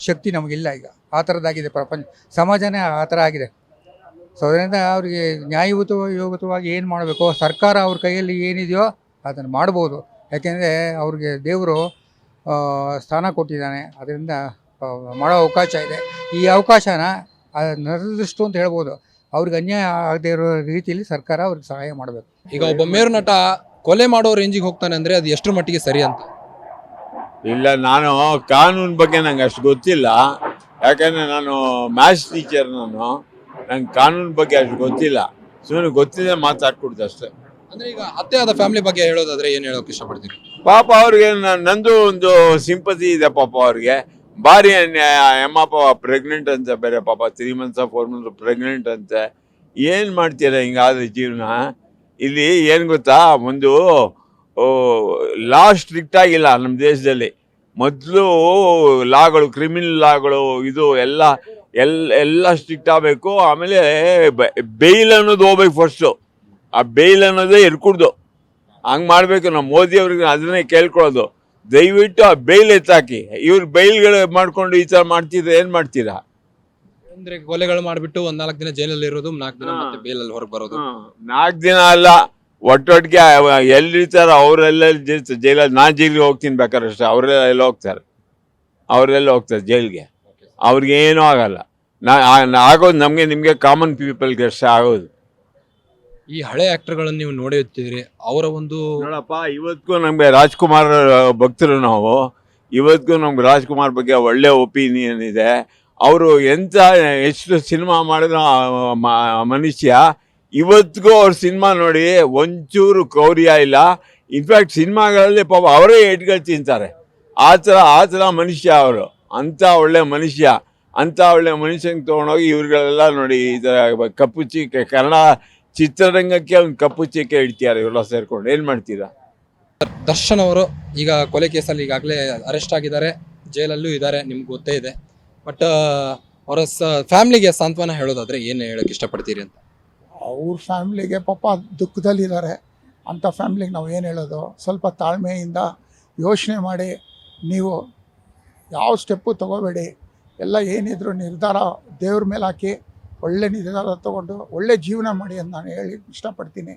ಶಕ್ತಿ ನಮಗಿಲ್ಲ ಈಗ. ಆ ಥರದ್ದಾಗಿದೆ ಪ್ರಪಂಚ. ಸಮಾಜನೇ ಆ ಥರ ಆಗಿದೆ. ಸೊ ಅದರಿಂದ ಅವರಿಗೆ ನ್ಯಾಯಯುತವಾಗಿ ಏನು ಮಾಡಬೇಕು, ಸರ್ಕಾರ ಅವ್ರ ಕೈಯಲ್ಲಿ ಏನಿದೆಯೋ ಅದನ್ನು ಮಾಡ್ಬೋದು. ಯಾಕೆಂದರೆ ಅವ್ರಿಗೆ ದೇವರು ಸ್ಥಾನ ಕೊಟ್ಟಿದ್ದಾನೆ. ಅದರಿಂದ ಮಾಡೋ ಅವಕಾಶ ಇದೆ. ಈ ಅವಕಾಶನ ನಿರ್ದಿಷ್ಟು ಅಂತ ಹೇಳ್ಬೋದು. ಅವ್ರಿಗೆ ಅನ್ಯಾಯ ಆಗದೇ ಇರೋ ರೀತಿಯಲ್ಲಿ ಸರ್ಕಾರ ಅವ್ರಿಗೆ ಸಹಾಯ ಮಾಡಬೇಕು. ಈಗ ಒಬ್ಬ ಮೇರು ನಟ ಕೊಲೆ ಮಾಡೋ ರೇಂಜಿಗೆ ಹೋಗ್ತಾನೆ ಅಂದ್ರೆ ಅದು ಎಷ್ಟರ ಮಟ್ಟಿಗೆ ಸರಿ ಅಂತ? ಇಲ್ಲ ನಾನು ಕಾನೂನು ಬಗ್ಗೆ ನಂಗೆ ಅಷ್ಟು ಗೊತ್ತಿಲ್ಲ. ಯಾಕಂದ್ರೆ ನಾನು ಮ್ಯಾಥ್ಸ್ ಟೀಚರ್ ನಾನು. ನಂಗೆ ಕಾನೂನು ಬಗ್ಗೆ ಅಷ್ಟು ಗೊತ್ತಿಲ್ಲ. ಸುಮ್ಮನೆ ಗೊತ್ತಿದೆ ಮಾತಾಡ್ಕೊಡ್ದು ಅಷ್ಟೇ. ಅಂದ್ರೆ ಈಗ ಹತ್ಯೆ ಆದ ಫ್ಯಾಮಿಲಿ ಬಗ್ಗೆ ಹೇಳೋದಾದ್ರೆ ಏನು ಹೇಳೋಕೆ ಇಷ್ಟಪಡ್ತೀನಿ ಪಾಪ ಅವ್ರಿಗೆ ನ- ನಂದು ಒಂದು ಸಿಂಪತಿ ಇದೆ ಪಾಪ ಅವ್ರಿಗೆ. ಭಾರಿ ಎಮ್ಮಪ್ಪ ಪ್ರೆಗ್ನೆಂಟ್ ಅಂತೆ ಬೇರೆ ಪಾಪ three months four months pregnant ಅಂತೆ. ಏನು ಮಾಡ್ತೀರಾ ಹಿಂಗಾದ್ರೆ ಜೀವನ? ಇಲ್ಲಿ ಏನು ಗೊತ್ತಾ? ಒಂದು ಲಾ ಸ್ಟ್ರಿಕ್ಟ್ ಆಗಿಲ್ಲ ನಮ್ಮ ದೇಶದಲ್ಲಿ. ಮೊದಲು ಲಾಗಳು ಕ್ರಿಮಿನಲ್ ಲಾಗಳು, ಇದು ಎಲ್ಲ ಎಲ್ಲ ಎಲ್ಲ ಸ್ಟ್ರಿಕ್ಟ್ ಆಗಬೇಕು. ಆಮೇಲೆ ಬೇಲ್ ಅನ್ನೋದು ಹೋಗ್ಬೇಕು ಫಸ್ಟು ಆ ಬೇಲ್ ಅನ್ನೋದೇ ಇರ್ಕೂಡ್ದು ಹಂಗೆ ಮಾಡಬೇಕು ನಮ್ಮ ಮೋದಿ ಅವ್ರಿಗೆ ಅದನ್ನೇ ಕೇಳ್ಕೊಳ್ಳೋದು. ದಯವಿಟ್ಟು ಆ ಬೇಲ್ ಎತ್ತಾಕಿ. ಇವ್ರು ಬೈಲ್ಗಳು ಮಾಡ್ಕೊಂಡು ಈ ಥರ ಮಾಡ್ತಿದ್ರೆ ಏನು ಮಾಡ್ತೀರಾ? ಅಂದ್ರೆ ಕೊಲೆಗಳು ಮಾಡ್ಬಿಟ್ಟು ಒಂದ್ ನಾಲ್ಕು ದಿನ ಜೈಲಲ್ಲಿ ಇರೋದು ನಾಲ್ಕು ದಿನ. ಮತ್ತೆ ಬೇಲಲ್ಲಿ ಹೊರಗೆ ಬರೋದು. ನಾಲ್ಕು ದಿನ ಅಲ್ಲ ಒಟ್ಟೊಟ್ಟಿಗೆ ಎಲ್ಲಿರ್ತಾರ ಅವರೆಲ್ಲ ಜೈಲಲ್ಲಿ ನಾನು ಜೈಲಿಗೆ ಹೋಗ್ತೀನಿ ಬೇಕಾದ್ರೆ ಅಷ್ಟೇ ಅವರೆಲ್ಲ ಎಲ್ಲ ಹೋಗ್ತಾರೆ. ಅವರೆಲ್ಲ ಹೋಗ್ತಾರೆ ಜೈಲಿಗೆ. ಅವ್ರಿಗೆ ಏನೂ ಆಗಲ್ಲ. ನಾ ಆಗೋದು ನಮಗೆ ನಿಮಗೆ ಕಾಮನ್ ಪೀಪಲ್ಗೆ ಅಷ್ಟೇ ಆಗೋದು. ಈ ಹಳೆ ಆಕ್ಟರ್ಗಳನ್ನ ನೀವು ನೋಡಿರ್ತೀರಿ ಅವರ ಒಂದು ನೋಡಪ್ಪ ಇವತ್ತಿಗೂ ನಮಗೆ ರಾಜ್ಕುಮಾರ್ ಭಕ್ತರು ನಾವು. ಇವತ್ತಿಗೂ ನಮ್ಗೆ ರಾಜ್ಕುಮಾರ್ ಬಗ್ಗೆ ಒಳ್ಳೆ ಒಪಿನಿಯನ್ ಇದೆ. ಅವರು ಎಂಥ ಎಷ್ಟು ಸಿನಿಮಾ ಮಾಡಿದ್ರು ಮನುಷ್ಯ, ಇವತ್ತಿಗೂ ಅವ್ರ ಸಿನಿಮಾ ನೋಡಿ ಒಂಚೂರು ಕೌರ್ಯ ಇಲ್ಲ. ಇನ್ಫ್ಯಾಕ್ಟ್ ಸಿನಿಮಾಗಳಲ್ಲಿ ಪಾಪ ಅವರೇ ಏಟ್ಗಳು ತಿಂತಾರೆ. ಆ ಥರ ಆ ಥರ ಮನುಷ್ಯ ಅವರು. ಅಂಥ ಒಳ್ಳೆ ಮನುಷ್ಯ. ಅಂಥ ಒಳ್ಳೆ ಮನುಷ್ಯಂಗೆ ತೊಗೊಂಡೋಗಿ ಇವ್ರುಗಳೆಲ್ಲ ನೋಡಿ ಈ ಥರ ಕಪ್ಪು ಚೀಕೆ ಕನ್ನಡ ಚಿತ್ರರಂಗಕ್ಕೆ ಒಂದು ಕಪ್ಪು ಚೀಕೆ ಇಡ್ತಿದ್ದಾರೆ ಇವರೆಲ್ಲ ಸೇರಿಕೊಂಡು. ಏನು ಮಾಡ್ತೀರಾ? ದರ್ಶನ್ ಅವರು ಈಗ ಕೊಲೆ ಕೇಸಲ್ಲಿ ಈಗಾಗಲೇ ಅರೆಸ್ಟ್ ಆಗಿದ್ದಾರೆ. ಜೈಲಲ್ಲೂ ಇದ್ದಾರೆ, ನಿಮ್ಗೆ ಗೊತ್ತೇ ಇದೆ. ಬಟ್ ಅವರ ಫ್ಯಾಮಿಲಿಗೆ ಸಾಂತ್ವನ ಹೇಳೋದಾದ್ರೆ ಏನು ಹೇಳಕ್ಕೆ ಇಷ್ಟಪಡ್ತೀರಿ ಅಂತ? ಅವ್ರ ಫ್ಯಾಮ್ಲಿಗೆ ಪಾಪ ದುಃಖದಲ್ಲಿದ್ದಾರೆ. ಅಂಥ ಫ್ಯಾಮ್ಲಿಗೆ ನಾವು ಏನು ಹೇಳೋದು? ಸ್ವಲ್ಪ ತಾಳ್ಮೆಯಿಂದ ಯೋಚನೆ ಮಾಡಿ ನೀವು ಯಾವ ಸ್ಟೆಪ್ಪು ತಗೋಬೇಡಿ. ಎಲ್ಲ ಏನಿದ್ರು ನಿರ್ಧಾರ ದೇವ್ರ ಮೇಲೆ ಹಾಕಿ ಒಳ್ಳೆ ನಿರ್ಧಾರ ತಗೊಂಡು ಒಳ್ಳೆ ಜೀವನ ಮಾಡಿ ಅಂತ ನಾನು ಹೇಳಿ ಇಷ್ಟಪಡ್ತೀನಿ.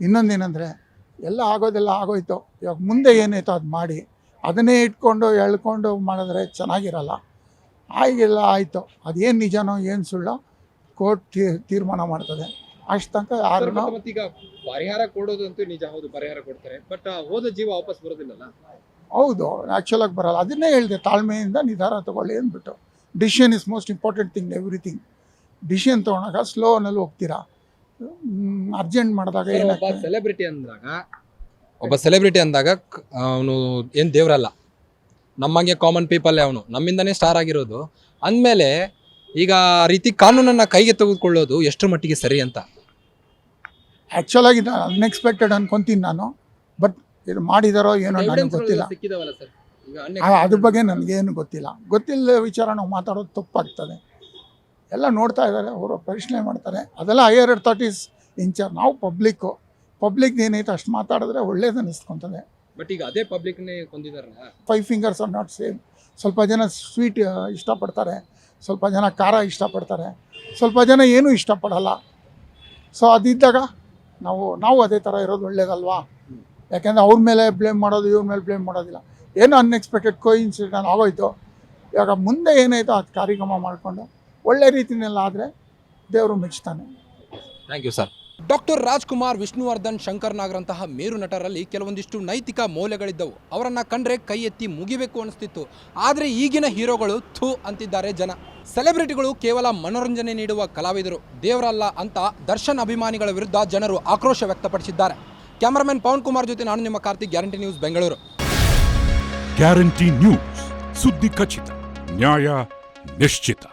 ಇನ್ನೊಂದೇನೆಂದರೆ ಎಲ್ಲ ಆಗೋದೆಲ್ಲ ಆಗೋಯ್ತು. ಇವಾಗ ಮುಂದೆ ಏನಾಯ್ತೋ ಅದು ಮಾಡಿ. ಅದನ್ನೇ ಇಟ್ಕೊಂಡು ಎಳ್ಕೊಂಡು ಮಾಡಿದ್ರೆ ಚೆನ್ನಾಗಿರಲ್ಲ. ಆಗಿಲ್ಲ ಆಯಿತು. ಅದೇನು ನಿಜನೋ ಏನು ಸುಳ್ಳೋ ಕೋರ್ಟ್ ತೀರ್ಮಾನ ಮಾಡ್ತದೆ. ಅಷ್ಟು ತನಕ ಯಾರನ್ನೋ ಈಗ ಪರಿಹಾರ ಕೊಡೋದಂತೂ ನಿಜ ಹೌದು ಪರಿಹಾರ ಕೊಡ್ತಾರೆ. ಬಟ್ ಹೋದ ಜೀವ ವಾಪಸ್ ಬರೋದಿಲ್ಲಲ್ಲ? ಹೌದು ಆ್ಯಕ್ಚುಲಾಗಿ ಬರಲ್ಲ. ಅದನ್ನೇ ಹೇಳಿದೆ ತಾಳ್ಮೆಯಿಂದ ನಿರ್ಧಾರ ತಗೊಳ್ಳಿ ಅಂದ್ಬಿಟ್ಟು. Decision is most important thing everything decision ತೊಗೊಂಡಾಗ ಸ್ಲೋನಲ್ಲಿ ಹೋಗ್ತೀರಾ? ಅರ್ಜೆಂಟ್ ಮಾಡಿದಾಗ ಒಬ್ಬ ಸೆಲೆಬ್ರಿಟಿ ಅಂದಾಗ ಒಬ್ಬ ಸೆಲೆಬ್ರಿಟಿ ಅಂದಾಗ ಅವನು ಏನು ದೇವ್ರಲ್ಲ. ನಮ್ಮಂಗೆ ಕಾಮನ್ ಪೀಪಲ್ ಅವನು. ನಮ್ಮಿಂದನೇ ಸ್ಟಾರ್ ಆಗಿರೋದು. ಅಂದಮೇಲೆ ಈಗ ಆ ರೀತಿ ಕಾನೂನನ್ನು ಕೈಗೆ ತೆಗೆದುಕೊಳ್ಳೋದು ಎಷ್ಟು ಮಟ್ಟಿಗೆ ಸರಿ ಅಂತ? ಆ್ಯಕ್ಚುಲಾಗಿ ಅನ್ಎಕ್ಸ್ಪೆಕ್ಟೆಡ್ ಅನ್ಕೊಂತೀನಿ ನಾನು. ಬಟ್ ಇದು ಮಾಡಿದಾರೋ ಏನೋ ನನಗೆ ಗೊತ್ತಿಲ್ಲ. ಆ- ಅದ್ರ ಬಗ್ಗೆ ನನಗೇನು ಗೊತ್ತಿಲ್ಲ. ಗೊತ್ತಿಲ್ಲದ ವಿಚಾರ ನಾವು ಮಾತಾಡೋದು ತಪ್ಪಾಗ್ತದೆ. ಎಲ್ಲ ನೋಡ್ತಾ ಇದ್ದಾರೆ ಅವರು ಪರಿಶೀಲನೆ ಮಾಡ್ತಾರೆ. ಅದೆಲ್ಲ ಹೈಯರ್ ಅಥಾರಿಟೀಸ್ ಇನ್ಚಾರ್ಜ್ ನಾವು ಪಬ್ಲಿಕ್ಕು ಪಬ್ಲಿಕ್ ಏನೈತೆ ಅಷ್ಟು ಮಾತಾಡಿದ್ರೆ ಒಳ್ಳೇದು ಅನ್ನಿಸ್ಕೊತದೆ ಬಟ್ ಈಗ ಅದೇ ಪಬ್ಲಿಕ್ನೇ ಕೊಂದಿದಾರಲ್ಲ? Five fingers are not same ಸ್ವಲ್ಪ ಜನ ಸ್ವೀಟ್ ಇಷ್ಟಪಡ್ತಾರೆ. ಸ್ವಲ್ಪ ಜನ ಖಾರ ಇಷ್ಟಪಡ್ತಾರೆ. ಸ್ವಲ್ಪ ಜನ ಏನೂ ಇಷ್ಟಪಡಲ್ಲ. ಸೊ ಅದಿದ್ದಾಗ ನಾವು ನಾವು ಅದೇ ಥರ ಇರೋದು ಒಳ್ಳೇದಲ್ವಾ? ಯಾಕೆಂದರೆ ಅವ್ರ ಮೇಲೆ ಬ್ಲೇಮ್ ಮಾಡೋದು ಇವ್ರ ಮೇಲೆ ಬ್ಲೇಮ್ ಮಾಡೋದಿಲ್ಲ. ಏನು ಅನ್ಎಕ್ಸ್ಪೆಕ್ಟೆಡ್ ಕೋ ಇನ್ಸಿಡೆಂಟ್ ಆಗೋಯ್ತು. ಇವಾಗ ಮುಂದೆ ಏನಾಯಿತು ಅದು ಕಾರ್ಯಕ್ರಮ ಮಾಡಿಕೊಂಡು ಒಳ್ಳೆ ರೀತಿನೆಲ್ಲ ಆದರೆ ದೇವರು ಮೆಚ್ತಾನೆ. Thank you sir doctor Rajkumar Vishnuvardhan Shankar ನಾಗರಂತಹ ಮೇರು ನಟರಲ್ಲಿ ಕೆಲವೊಂದಿಷ್ಟು ನೈತಿಕ ಮೌಲ್ಯಗಳಿದ್ದವು. ಅವರನ್ನು ಕಂಡ್ರೆ ಕೈ ಎತ್ತಿ ಮುಗಿಬೇಕು ಅನಿಸ್ತಿತ್ತು. ಆದರೆ ಈಗಿನ ಹೀರೋಗಳು ಥೂ ಅಂತಿದ್ದಾರೆ ಜನ. ಸೆಲೆಬ್ರಿಟಿಗಳು ಕೇವಲ ಮನೋರಂಜನೆ ನೀಡುವ ಕಲಾವಿದರು. ದೇವರಲ್ಲ ಅಂತ ದರ್ಶನ್ ಅಭಿಮಾನಿಗಳ ವಿರುದ್ಧ ಜನರು ಆಕ್ರೋಶ ವ್ಯಕ್ತಪಡಿಸಿದ್ದಾರೆ. ಕ್ಯಾಮರಾಮನ್ ಪವನ್ ಕುಮಾರ್ ಜೊತೆ ನಾನು ನಿಮ್ಮ Karthik, guarantee news, Bengaluru. Guarantee news. ಸುದ್ದಿ ಖಚಿತ, ನ್ಯಾಯ ನಿಶ್ಚಿತ.